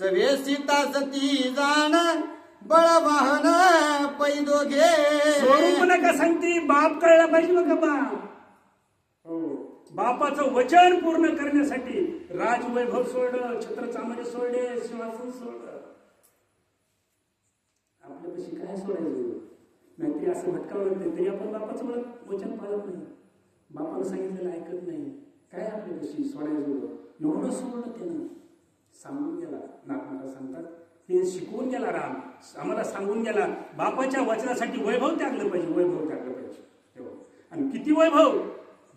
सवे सीता सती जाण बळवाहन पै दोघे स्वरूप नका सांगते बाप कळला पाहिजे बघा बा हो बापाचं वचन पूर्ण करण्यासाठी राजवैभव सोडलं छत्र चामडे सोडले सिंहासन सोडलं. आपल्यापाशी काय सोडायचं? नाहीतरी असं भटकावं लागतं तरी आपण बापाचं वळ- वचन पाळत नाही. बापानं सांगितलेलं ऐकत नाही. काय आपल्यापाशी सोडायचं? एवढं सोडलं त्यानं. सांगून गेला. नागनाथ सांगतात ते शिकवून गेला राम. आम्हाला सांगून गेला बापाच्या वचनासाठी वैभव त्यागलं पाहिजे वैभव त्यागलं पाहिजे. तेव्हा. आणि किती वैभव?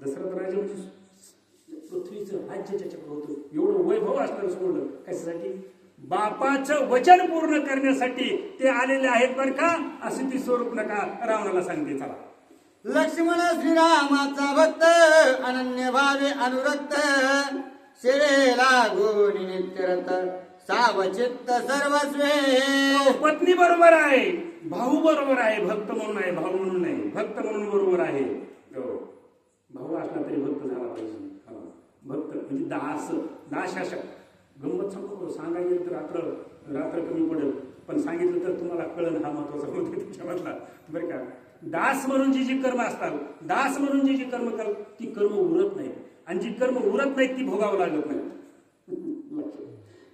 दशरथ राजा म्हणजे पृथ्वीचं राज्य त्याच्याकडे होतं एवढं वैभव असणार सोडलं. कशासाठी? बापाचं वचन पूर्ण करण्यासाठी ते आलेले आहेत बरं का? असं ती स्वरूप नका रावणाला सांगते चला. लक्ष्मण श्रीरामाचा भक्त अनन्य भावे अनुरक्त. सेवेला गोरी नित्यरत सावचित्त सर्वस्वे. पत्नी बरोबर आहे भाऊ बरोबर आहे भक्त म्हणून आहे भाऊ म्हणून नाही भक्त म्हणून बरोबर आहे. हो, भाऊ असला तरी भक्त झाला पाहिजे. भक्त म्हणजे दास दास गंमत सांगतो सांगायला तर रात्र रात्र कमी पडेल पण सांगितलं तर तुम्हाला कळण हा महत्त्वाचा मुद्दा त्याच्यामधला बरं का? दास म्हणून जी जी कर्म असतात दास म्हणून जी जी कर्म कर ती कर्म उरत नाही आणि जी कर्म उरत नाहीत ती भोगावं लागत नाही.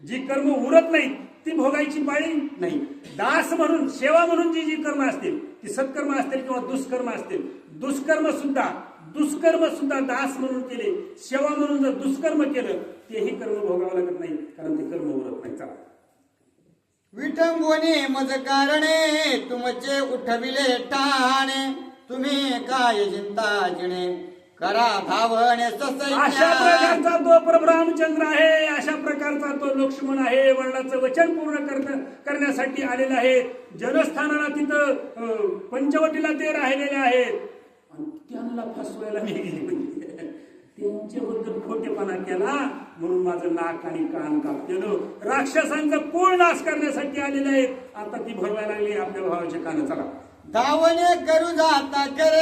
जी कर्म उरत नाहीत ती भोगायची पाळी नाही. दास म्हणून सेवा म्हणून जी जी कर्म असतील ती सत्कर्म असतील किंवा दुष्कर्म असतील दुष्कर्म सुद्धा दुष्कर्म सुद्धा दास म्हणून केले सेवा म्हणून जर दुष्कर्म केलं तेही कर्म भोगावं लागत नाही कारण ते कर्म उरत नाही चला. विठंबोने मज कारणे तुमचे उठविले ठाणे तुम्ही काय चिंता जिणे? करा धावणे अशा प्रकारचा तो परब्रह्मचंद्र आहे अशा प्रकारचा तो लक्ष्मण आहे वर्णाचं वचन पूर्ण करण्यासाठी आलेला आहे. जनस्थानाला तिथं अं, पंचवटीला ते राहिलेले आहेत. आणि त्यांना फसवायला मी गेले म्हणजे त्यांच्याबद्दल खोटेपणा केला म्हणून माझं नाक आणि कान कापलेलं. राक्षसांचा पूर्ण नाश करण्यासाठी आलेले आहेत. आता ती भरवायला लागली आपल्या भावाच्या कान चला. धावणे करू जाता कर.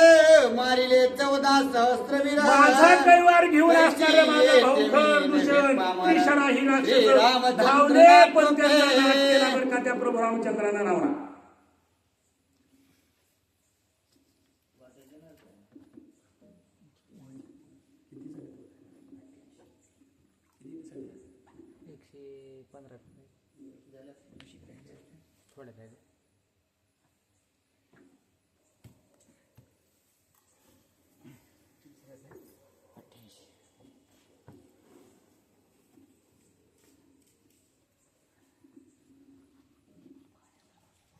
मारिले चौदा सहस्रवीर माझा कैवार घेऊन असणारे माझा भाऊ खर दूषण. त्रिशरा ही राक्षस धावले पण त्यांचा नाश केला बरं का त्या प्रभू रामचंद्रांना नावना एकशे पंधरा. थोड्या काय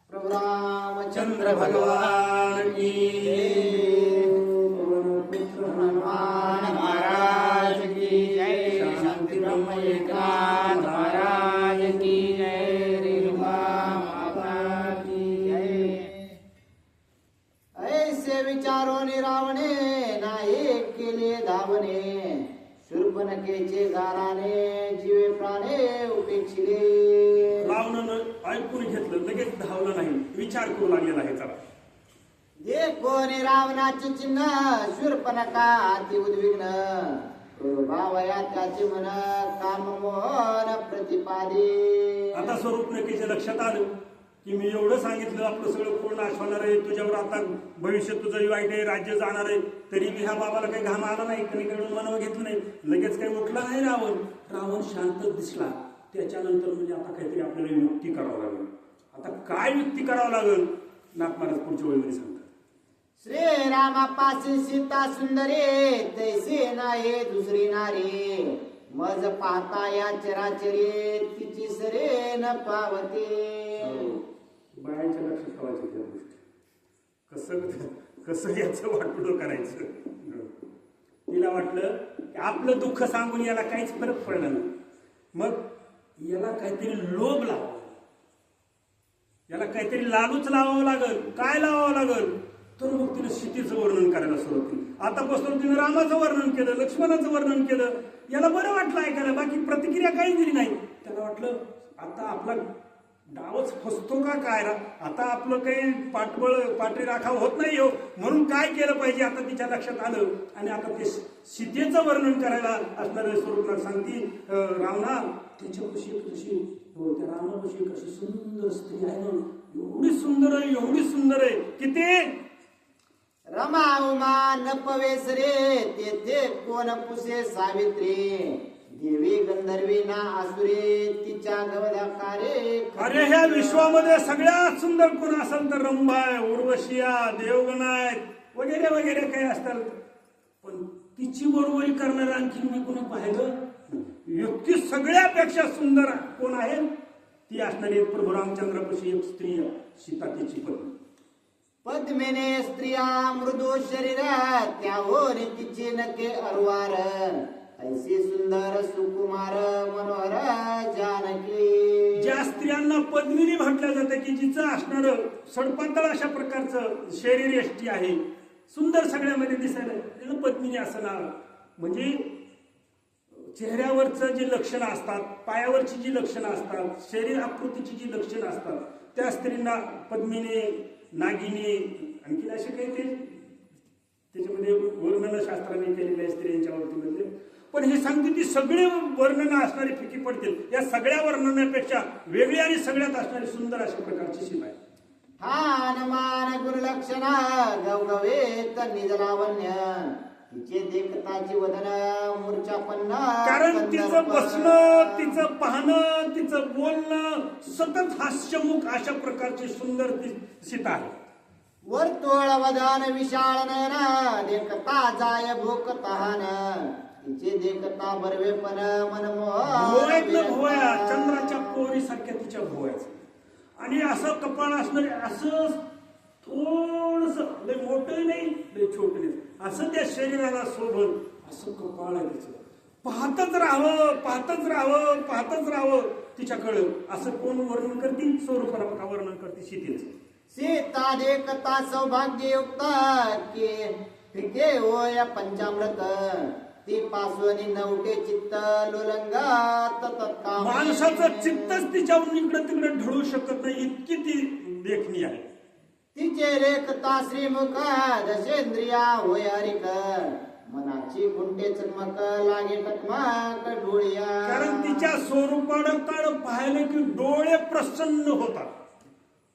प्रभु रामचंद्र चंद्र भगवान की हनुमान महाराज की जय शांति ब्रह्म एकनाथ महाराज की जय रेणुका माता की जय ऐसे विचारो निरावणे नाही केले धावणे शूर्पणखेचे गाराने जीवे प्राणे उपेक्षिले। रावणानं ऐकून घेतलं लगेच धावलं नाही. विचार करू लागलेला आहे चला. जे कोणी रावणाचे चिन्ह शूर्पणखा अति उद्विग्न. भावया त्याचे मन काम मोहन प्रतिपादे. आता स्वरूप नकेच्या लक्षात आलं की मी एवढं सांगितलं आपलं सगळं पूर्ण नाश होणार आहे. तुझ्यावर आता भविष्य तुझं वाईट आहे राज्य जाणार आहे. तरी मी ह्या बाबाला काही घाम आला नाही कणीकडून मनावर घेतलं नाही. लगेच काही उठला नाही रावण. रावण शांत दिसला. त्याच्यानंतर म्हणजे आता काहीतरी आपल्याला युक्ती करावं लागेल. आता काय युक्ती करावं लागेल? नाथ महाराज पुढच्या वेळेमध्ये सांगतात. श्रीरामापाशी सीता सुंदरे तैसे नाही दुसरी नारी. मज पाहता या चराचरे तिची सरे न पावते. बायांच्या लक्षात ठेवायचं त्या गोष्टी. कसं कसं याचं वाटोळं करायचं? तिला वाटलं की आपलं दुःख सांगून याला काहीच फरक पडला नाही. मग याला काहीतरी लोभ लावावा याला काहीतरी लालूच लावावं लागल. काय लावावं लागल? तर मग तिने सीतेचं वर्णन करायला सुरुवात केली. आतापासून तिने रामाचं वर्णन केलं लक्ष्मणाचं वर्णन केलं. याला बरं वाटलं ऐकायला बाकी प्रतिक्रिया काही दिली नाही. त्याला वाटलं आता आपला डावच फसतो का काय रा? आता आपलं काही पाठबळ पाठी राखाव होत नाही हो. म्हणून काय केलं पाहिजे आता तिच्या लक्षात आलं. आणि आता ते सीतेचं वर्णन करायला असणारे स्वरूपनाथ सांगती रावणा त्याच्यापाशी एक तशी त्या रामापाशी एक अशी सुंदर स्त्री आहे ना एवढी सुंदर आहे एवढी सुंदर आहे. किती? रमा उमा नपवेस रे तेथे कोण पुसे सावित्री? देवी गंधर्वी ना आसुरे तिच्या गवधाकारे अरे ह्या विश्वामध्ये सगळ्यात सुंदर कोण असेल तर रंभा आहे उर्वशिया देवगण आहेत वगैरे वगैरे काही असतात. पण तिची बरोबरी करणारं आणखी मी कोणी पाहिलं? युक्ती सगळ्यापेक्षा सुंदर कोण आहे? ती असणारी प्रभू रामचंद्रापाशी एक स्त्री आहे, सीता तिची पत्नी. पद्मिने स्त्रिया मृदू शरीर त्यावर तिचे नके अरवार. ऐसी सुंदर सुकुमार मनोहर जानकी. ज्या स्त्रियांना पद्मिनी म्हटलं जातं की जिचं असणार सडपातळ अशा प्रकारचं शरीर यष्टी आहे सुंदर सगळ्यामध्ये दिसायला पद्मिनी असं नाव म्हणजे चेहऱ्यावरचं जी लक्षणं असतात पायावरची जी लक्षणं असतात शरीर आकृतीची जी लक्षणं असतात त्या स्त्रींना पद्मिनी नागिनी आणखी असे काही ते त्याच्यामध्ये वर्णन शास्त्राने केलेले आहे स्त्रियांच्या बाबतीमध्ये. पण हे सांगते ती सगळे वर्णनं असणारी फिकी पडतील. या सगळ्या वर्णनापेक्षा वेगळी आणि सगळ्यात असणारी सुंदर अशा प्रकारची सीमा आहे ठान मान गुणलक्षणा गवगवेत निजलावण्य तिचे देखताची वदन मूर्छा पन्ना कारण तिचं बसणं तिचं पाहणं तिचं बोलणं सतत हास्यमुख अशा प्रकारची सुंदर ती सीता आहे. वर्तुळ वदन विशाळ नयन देखता जाय भूक तहान. तिचे देखता बरवेपण भोवयातलं मनमोहन भोवया चंद्राच्या पोरीसारख्या तिच्या भोवयाचं. आणि असं कपाळ असणार असं थोडस लय मोठं नाही लय छोट नाही. असं त्या शरीराला शोभन असं आहे तिचं पाहतच राहावं पाहतच राहावं पाहतच राहावं तिच्याकडं. असं कोण वर्णन करतील स्वरूपा वर्णन करते सीतेचं सीता देखता सौभाग्ययुक्त के फिके होय पंचामृत. ती पासवनी नवटे चित्त लोलंगात तत्काम. माणसाचं चित्तच तिच्यावरून इकडं तिकडं ढळू शकत नाही. इतकी ती देखणी आहे. तिचे लेखता श्रीमुख दशेंद्रिया होय हरिक. मनाची गुंटे चकमक लागे टकमक डोळ्या. कारण तिच्या स्वरूपाकडे पाहिलं की डोळे प्रसन्न होतात.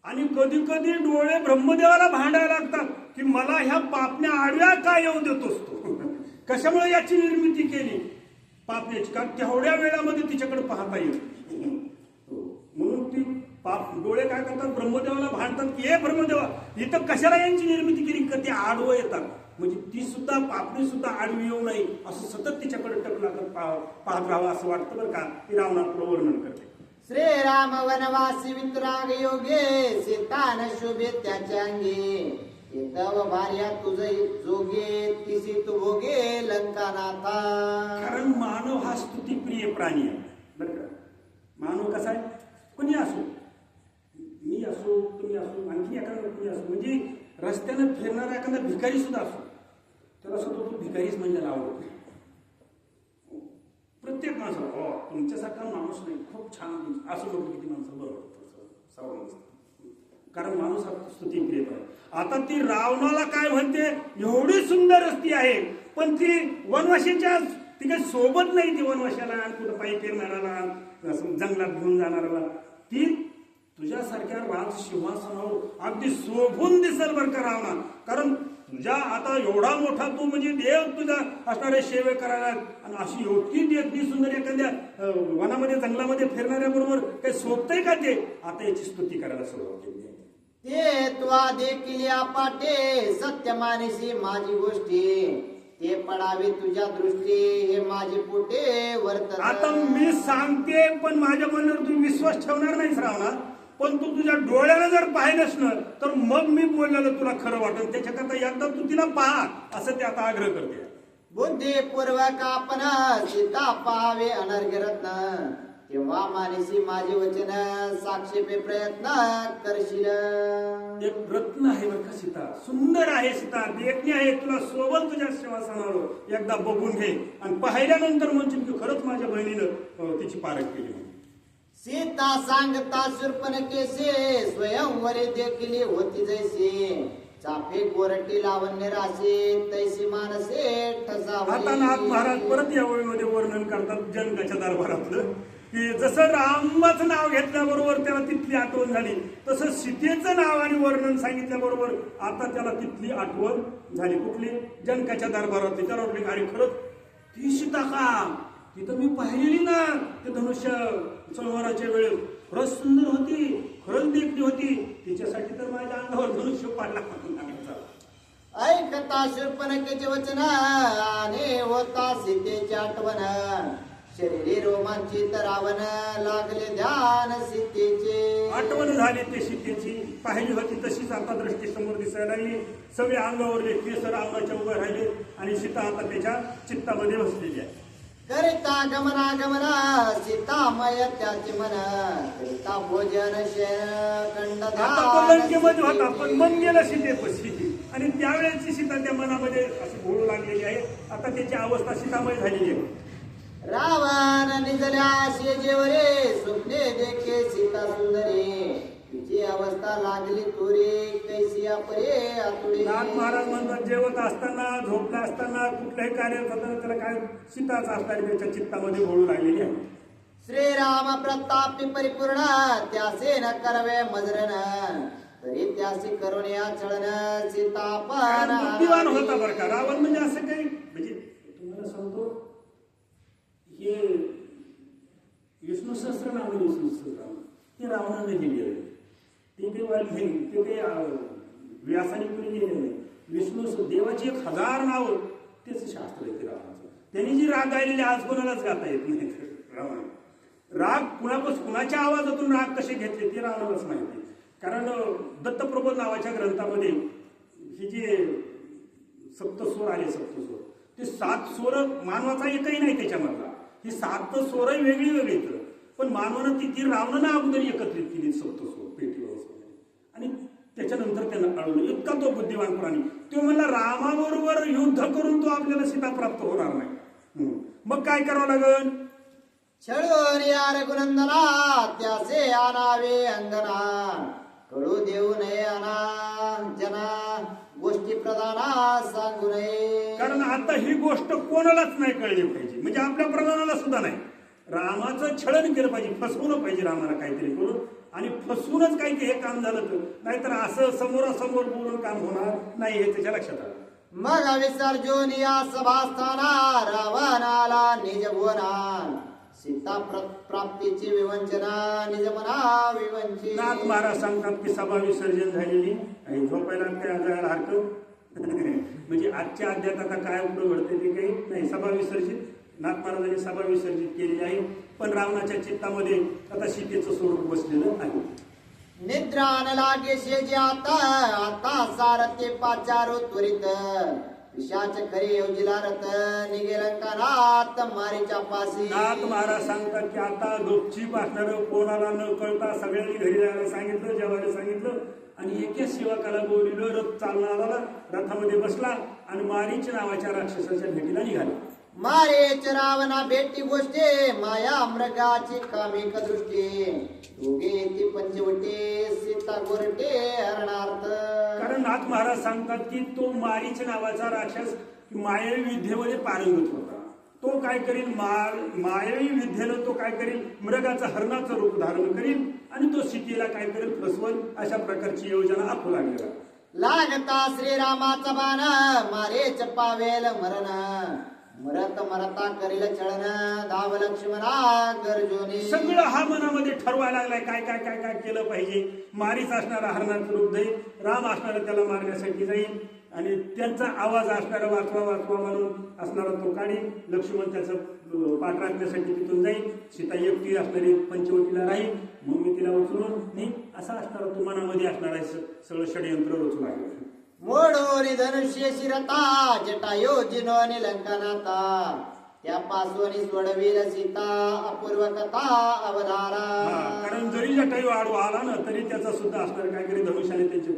आणि कधी कधी डोळे ब्रह्मदेवाला भांडायला लागतात की मला ह्या पापण्या आडव्या का येऊ देतोस असतो? कशामुळे याची निर्मिती केली? पापण्याची कारण तेवढ्या वेळामध्ये तिच्याकडे पाहता येईल पाप डोळे काय करतात? ब्रह्मदेवाला भांडतात की हे ब्रह्मदेवा इथं कशाला यांची निर्मिती केली? का ते आडवं येतात. म्हणजे ती सुद्धा पापणी सुद्धा आडवी येऊ नये असं सतत तिच्याकडे टक लागत पा- पाहत राहावं असं वाटतं बरं का? ती रावणात वर्णन करते. श्रीराम वनवासी वितराग योगे सीता न शोभे त्याच्या अंगी. भार्या तुझ जोगे तिसी तू भोगे लंकानाथा. कारण मानव हा स्तुतीप्रिय प्राणी आहे. बरं का? मानव कसा आहे? कोणी असो. असो तुम्ही असो आणखी एखादा कुणी असो म्हणजे रस्त्यानं फिरणारा एखादा भिकारी सुद्धा असो. त्याला सुद्धा तो भिकारीच म्हणजे आवडत नाही प्रत्येक माणसाला हो तुमच्यासारखा माणूस नाही खूप छान असं लोक किती माणसं बरोबर सर्व कारण माणूस हा स्तुतीप्रिय आहे. आता ती रावणाला काय म्हणते? एवढी सुंदर रस्ती आहे पण ती वनवाशीच्या ती काही सोबत नाही ती वनवाशाला कुठं पायी फिरणाऱ्याला असं जंगलात घेऊन जाणाऱ्याला. ती तुझ्यासारख्या राज सिंहासनावर अगदी शोभून दिसेल बरं का रावणा कारण तुझ्या आता एवढा मोठा तू म्हणजे देव तुझा असणारे सेवे करायला आणि अशी एवढी देखणी सुंदर एखाद्या वनामध्ये जंगलामध्ये फिरणाऱ्या बरोबर काही सोबतंय का ते? आता याची स्तुती करायला सुरुवात केली. ते तुवा देखील या पाटे सत्य मानिसी माझी गोष्टी. ते पडावे तुझ्या दृष्टी हे माझे पोटे वर्तन. आता मी सांगते पण माझ्या मनावर तू विश्वास ठेवणार नाहीस रावणा पण तू तुझ्या डोळ्याला जर पाहिलंस ना तर मग मी बोललेलं तुला खरं वाटेल. त्याच्याकरता एकदा तू तिला पहा असं ते आता आग्रह करते. बुद्धिपूर्वक आपण सीता पाहावे अनर्घरत्न. तेव्हा मानिसी माझे वचन साक्षेपे प्रयत्न करशील. एक रत्न आहे बरं का सीता? सुंदर आहे सीता. देखणी आहे तुला सोबत तुझ्या श्वासानावर एकदा बघून घे. आणि पाहिल्यानंतर म्हणशील की खरंच माझ्या बहिणीनं तिची पारख केली. सीता सांगता सुरपण केसे स्वयंवरे देखील होती जैसे. चाफे कोरटी लावण्य रासे तैसी मानसे आता नाथ महाराज परत या ओळीमध्ये वर्णन करतात जनकाच्या दरबारातलं. की जसं रामाचं नाव घेतल्याबरोबर त्याला तिथली आठवण झाली तसं सीतेचं नाव आणि वर्णन सांगितल्याबरोबर आता त्याला तिथली आठवण झाली. कुठली? जनकाच्या दरबारातली त्याला वाटली अरे खरंच ती सीता का? तिथं मी पाहिलेली ना ते धनुष्य. संहाराच्या वेळेस खरंच सुंदर होती खरंच देखणी होती. तिच्यासाठी तर माझ्या अंगावर धनुष्य पाडला. ऐकता शूर्पणखेचे वचन आणि होता सीतेची आठवण. शरीरी रोमांचित रावण लागले ध्यान सीतेचे. आठवण झाली ते सीतेची. पाहिली होती तशीच आता दृष्टी समोर दिसायला लागली. सगळे अंगावरले केसर अंगाच्या उभे राहिले आणि सीता आता त्याच्या चित्तामध्ये बसलेली आहे. करिता गमना गमना सीतामय त्याचे मन. करिता भोजन लंकेमध्ये होता पण मन गेला सीतेपशी आणि त्यावेळेची सीता त्या मनामध्ये अशी भोळू लागलेली आहे. आता त्याची अवस्था सीतामय झालेली आहे. रावण निजल्या शेजेवरे स्वप्ने देखे सीता सुंदरी. तिची अवस्था लागली तुरी कैसी अपरे आतुरी. नाथ महाराज म्हणतात जेवत असताना झोपला असताना कुठल्याही कार्य करताना त्याला काय सीताच असणारी त्याच्या चित्तामध्ये भोळू लागलेली आहे. श्रीराम प्रतापी परिपूर्ण त्यासे न करवे मजरन तरी त्यासी करुण्या चळन सीतापन बुद्धिवान होता बरं का? रावण म्हणजे असं काही? म्हणजे तुम्हाला सांगतो हे विष्णू सहस्त्र नाव विष्णू सहस्त्रनाम ते रावणाने लिहिलेलं आहे. ते काही वाढले नाही ते काही व्यासाने कोणी लिहिलेलं नाही विष्णू देवाची एक हजार नाव तेच शास्त्र आहे ते रावणाचं. त्यांनी जी राग गायलेली आज कोणालाच गाता येत नाही. रावण. राग कुणापासून कुणाच्या आवाजातून राग कसे घेतले ते रावणालाच माहिती कारण दत्तप्रबोध नावाच्या ग्रंथामध्ये हे जे सप्तस्वर आले सप्तस्वर ते सात स्वर मानवाचा एकही नाही त्याच्यामधला. ही सात स्वर वेगळी वेगळी तर पण मानवानं ती ती रावणानं अगोदर एकत्रित केली सप्तस्वर त्याच्यानंतर त्यांना अडवलं इतका तो बुद्धिवान प्राणी. तो म्हणला रामाबरोबर युद्ध करून तो आपल्याला सीता प्राप्त होणार नाही. मग काय करावं लागल? रघुनंदना त्याचे आणावे अंगना कळू देऊ नये जना गोष्टी प्रधाना सांगू नये. कारण आता ही गोष्ट कोणालाच नाही कळली पाहिजे. म्हणजे आपल्या प्रधानाला सुद्धा नाही. रामाचं छळन केलं पाहिजे फसवलं पाहिजे रामाला काहीतरी करून. आणि फसवूनच काही हे काम झालं तर नाहीतर असं समोरासमोर बोलून काम होणार नाही हे त्याच्या लक्षात आलं. मग विसर्जून या सभास्थाना रावणाला निज भुवना सीता प्र- प्राप्तीची विवंचना निज मना विवंची नाथ महाराज सांगतात की सभा विसर्जन झालेली आणि झोपायला काय जायला हरकत? म्हणजे आजच्या अध्यात आता काय पुढे घडते ते काही नाही. सभा विसर्जित नाथ महाराजांनी सभा विसर्जित केलेली आहे. पण रावणाच्या चित्तामध्ये आता सीतेचं स्वरूप बसलेलं आहे. निद्रा न लागे शेजे आता आता सारथे पाचारो त्वरित. विषाच खरी योजिला रथ निघेल कानात मारीच्या पासी. नाथ महाराज सांगतात की आता गपचीप असणार कोणाला न कळता सगळ्यांनी घरी जायला सांगितलं जेवायला सांगितलं. आणि एका सेवकाला बोलविलं रथ चालणारा रथामध्ये बसला आणि मारीच नावाच्या राक्षसाच्या भेटीला निघाला. मारे रावणा भेटी गोष्टी माया मृगाची कामिक दृष्टी दोघे ती पंचवटी सीता गोरटे हरणार्थ. कारण नाथ महाराज सांगतात की तो मारीच नावाचा राक्षस मायावी विद्येमध्ये पारंगत होता. तो काय करील? मायावी विद्येनं तो काय करील? मृगाचं हरणाचं रूप धारण करील आणि तो सीतेला काय करेल? फसवल. अशा प्रकारची योजना आखू लागलेला. लागता श्रीरामाचा बाण मारेच पावेल मरण. मरत मरता करील चळण धाव लक्ष्मणा गर्जोनी. सगळं हा मनामध्ये ठरवायला लागलाय काय काय काय काय केलं पाहिजे? मारीच असणारा हरणाचं रूप जाईल राम असणारा त्याला मारण्यासाठी जाईल आणि त्यांचा आवाज असणारा वाचवा वाचवा म्हणून असणारा तो काढी लक्ष्मण त्याचं पाठ राखण्यासाठी तिथून जाईल. सीता एकटी असणारी पंचवटीला राहील मग मी तिला उचलून नाही असा असणारा तो मनामध्ये असणारा सगळं षडयंत्र रचू लागलं. मोडोनी धनुष्य शिरता जटायो जिनोनी लंकनाता. त्या पासोनी सोडवील सीता अपूर्व कथा अवधारा. कारण जरी जटायू आडू आला ना तरी त्याचा सुद्धा असणार काहीतरी धनुष्याने त्यांचे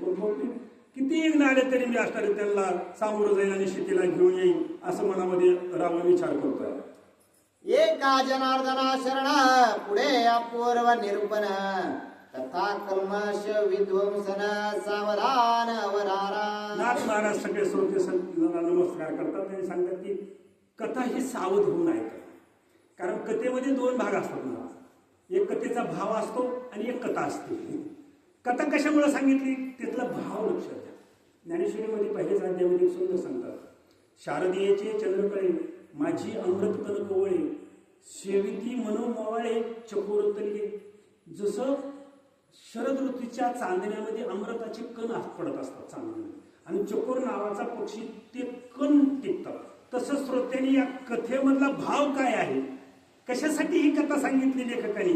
किती आले तरी मी असणारे त्यांना सामोरं जाईल आणि शेतीला घेऊन येईल असं मनामध्ये रावण विचार करतोय. एका जनार्दना शरण पुढे अपूर्व निरूपण. तथा कर्मश विध्वंसना सावधान अवधारा. नाथ महाराज सगळे श्रोते संतांना नमस्कार करतात. त्यांनी सांगतात की कथा ही सावध होऊन ऐका कारण कथेमध्ये दोन भाग असतात ना कथेचा भाव असतो आणि एक कथा असते. कथा कशामुळे सांगितली? तिथला भाव लक्षात घ्या. ज्ञानेश्वरीमध्ये पहिलेच अध्यामध्ये एक सुंदर सांगतात. शारदीयेचे चंद्रकळे माझी अमृत कनक ओवळे शेविती मनोमवाळे चकोर जसं शरद ऋतूच्या चांदण्यामध्ये अमृताचे कण आत पडत असतात चांदण्यामध्ये. आणि चकोर नावाचा पक्षी ते कण टिकतात. तसं श्रोत्यांनी या कथेमधला भाव काय आहे? कशासाठी ही कथा सांगितली लेखकाने?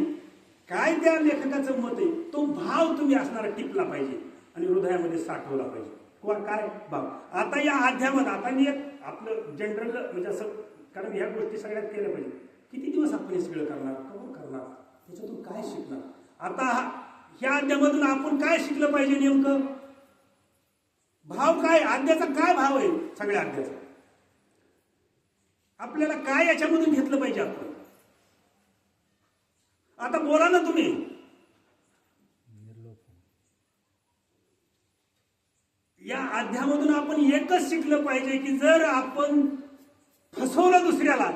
काय त्या लेखकाचं मत आहे? तो भाव तुम्ही असणारा टिपला पाहिजे आणि हृदयामध्ये साठवला पाहिजे. किंवा काय भाव? आता या अध्यामध्ये आता मी एक आपलं जनरल म्हणजे असं कारण ह्या गोष्टी सगळ्यात केल्या पाहिजे किती दिवस आपण हे सगळं करणार? कवर करणार? त्याच्यातून काय शिकणार? आता हा ह्या अध्यामधून आपण काय शिकलं पाहिजे नेमकं? भाव काय? आद्याचा काय भाव आहे सगळ्या अध्याचा आपल्याला काय याच्यामधून घेतलं पाहिजे आपण? आता बोला ना तुम्ही. या अध्यामधून आपण एकच शिकलं पाहिजे की जर आपण फसवलं दुसऱ्याला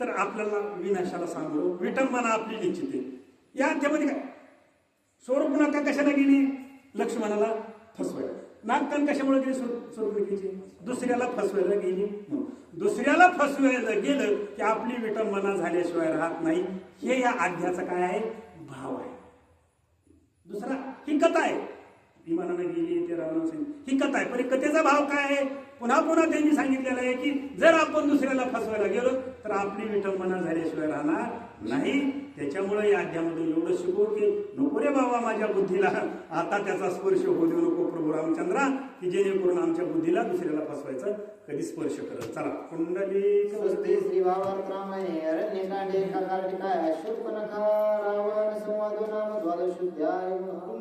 तर आपल्याला विनाशाला सांगू विटंबना आपली निश्चित आहे. या अध्यामध्ये काय? स्वरूप नाका कशाला गेली? लक्ष्मणाला फसवायला. नागकान कशामुळे गेली स्वरूपनाकेची दुसऱ्याला फसवायला गेली. दुसऱ्याला फसवायला गेलं की आपली विटंबना झाल्याशिवाय राहत नाही. हे या आज्ञाचा काय आहे? भाव आहे. दुसरा ही कथा आहे. विमानानं गेली ते रावणानं सांगितलं. ही कथा आहे. पण कथेचा भाव काय आहे? पुन्हा पुन्हा त्यांनी सांगितलेलं आहे की जर आपण दुसऱ्याला फसवायला गेलो तर आपली विटंबना झाल्याशिवाय राहणार नाही. त्याच्यामुळे या अध्यामधून एवढं शिकू की नको रे बाबा माझ्या बुद्धीला. आता त्याचा स्पर्श होऊ देऊ नको प्रभू रामचंद्रा की जेणेकरून आमच्या बुद्धीला दुसऱ्याला फसवायचं कधी स्पर्श करत. चला कुंडली स्वस्ति श्री भावार्थ रामायणे अरण्यकांडे खरकार्टिकाय नखा रावण संवादो नाम द्वादशोध्याय.